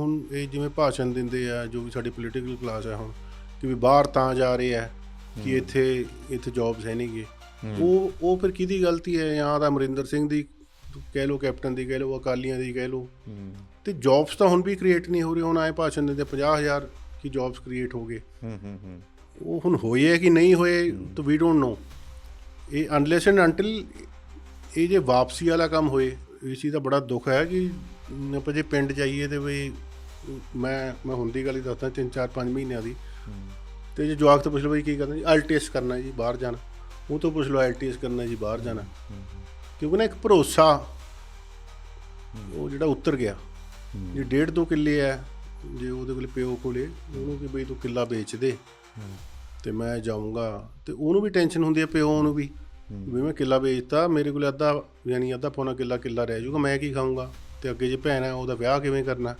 ਹੁਣ ਇਹ ਜਿਵੇਂ ਭਾਸ਼ਣ ਦਿੰਦੇ ਆ ਜੋ ਵੀ ਸਾਡੀ ਪੋਲੀਟੀਕਲ ਕਲਾਸ ਹੈ ਹੁਣ ਕਿ ਵੀ ਬਾਹਰ ਤਾਂ ਜਾ ਰਹੇ ਆ ਕਿ ਇੱਥੇ ਇੱਥੇ ਜੌਬਸ ਹੈ ਨਹੀਂਗੇ। ਉਹ ਉਹ ਫਿਰ ਕਿਹਦੀ ਗਲਤੀ ਹੈ? ਜਾਂ ਤਾਂ ਅਮਰਿੰਦਰ ਸਿੰਘ ਦੀ ਕਹਿ ਲਓ ਕੈਪਟਨ ਦੀ ਕਹਿ ਲਓ ਅਕਾਲੀਆਂ ਦੀ ਕਹਿ ਲਓ। ਤੇ ਜੌਬਸ ਤਾਂ ਹੁਣ ਵੀ ਕ੍ਰੀਏਟ ਨਹੀਂ ਹੋ ਰਹੀ ਹੁਣ ਆਏ ਭਾਸ਼ਣ ਦਿੰਦੇ 50000 ਕੀ ਜੌਬਸ ਕ੍ਰੀਏਟ ਹੋ ਗਏ। ਹੂੰ ਹੂੰ ਹੂੰ। ਉਹ ਹੁਣ ਹੋਏ ਹੈ ਕਿ ਨਹੀਂ ਹੋਏ ਤਾਂ ਵੀ ਡੋਨਟ ਨੋ ਇਹ ਅਨਲੈਸ ਐਂਡ ਅੰਟਿਲ ਇਹ ਜੇ ਵਾਪਸੀ ਵਾਲਾ ਕੰਮ ਹੋਏ ਇਸ ਚੀਜ਼ ਦਾ ਬੜਾ ਦੁੱਖ ਹੈ ਕਿ ਆਪਾਂ ਜੇ ਪਿੰਡ ਜਾਈਏ ਤੇ ਵੀ ਮੈਂ ਮੈਂ ਹੁੰਦੀ ਗੱਲ ਹੀ ਦੱਸਦਾ, ਤਿੰਨ, ਚਾਰ, ਪੰਜ ਮਹੀਨਿਆਂ ਦੀ। ਤੇ ਜੇ ਜਵਾਕ ਤੋਂ ਪੁੱਛ ਲਓ ਬਈ ਕੀ ਕਰਨਾ ਜੀ ਆਈਐਲਟੀਐਸ ਕਰਨਾ ਜੀ, ਬਾਹਰ ਜਾਣਾ। ਉਹ ਤੋਂ ਪੁੱਛ ਲਓ ਆਈਐਲਟੀਐਸ ਕਰਨਾ ਜੀ, ਬਾਹਰ ਜਾਣਾ। ਕਿਉਂਕਿ ਨਾ ਇੱਕ ਭਰੋਸਾ, ਉਹ ਜਿਹੜਾ ਉਤਰ ਗਿਆ। ਜੇ ਡੇਢ ਦੋ ਕਿੱਲੇ ਹੈ, ਜੇ ਉਹਦੇ ਕੋਲ ਪਿਓ ਕੋਲੇ, ਉਹਨੂੰ ਕਿ ਬਈ ਤੂੰ ਕਿੱਲਾ ਵੇਚ ਦੇ। ਤੇ ਮੈਂ ਜਾਊਂਗਾ। ਤੇ ਉਹਨੂੰ ਵੀ ਟੈਨਸ਼ਨ ਹੁੰਦੀ ਹੈ ਪਿਓ ਨੂੰ ਵੀ। ਵੀ ਮੈਂ ਕਿੱਲਾ ਵੇਚਤਾ, ਮੇਰੇ ਕੋਲ ਅੱਧਾ, ਯਾਨੀ ਅੱਧਾ ਪੌਣਾ ਕਿੱਲਾ ਕਿੱਲਾ ਰਹਿ ਜਾਊਗਾ, ਮੈਂ ਕੀ ਖਾਊਂਗਾ? ਤੇ ਅੱਗੇ ਜੇ ਭੈਣ ਹੈ, ਉਹਦਾ ਵਿਆਹ ਕਿਵੇਂ ਕਰਨਾ?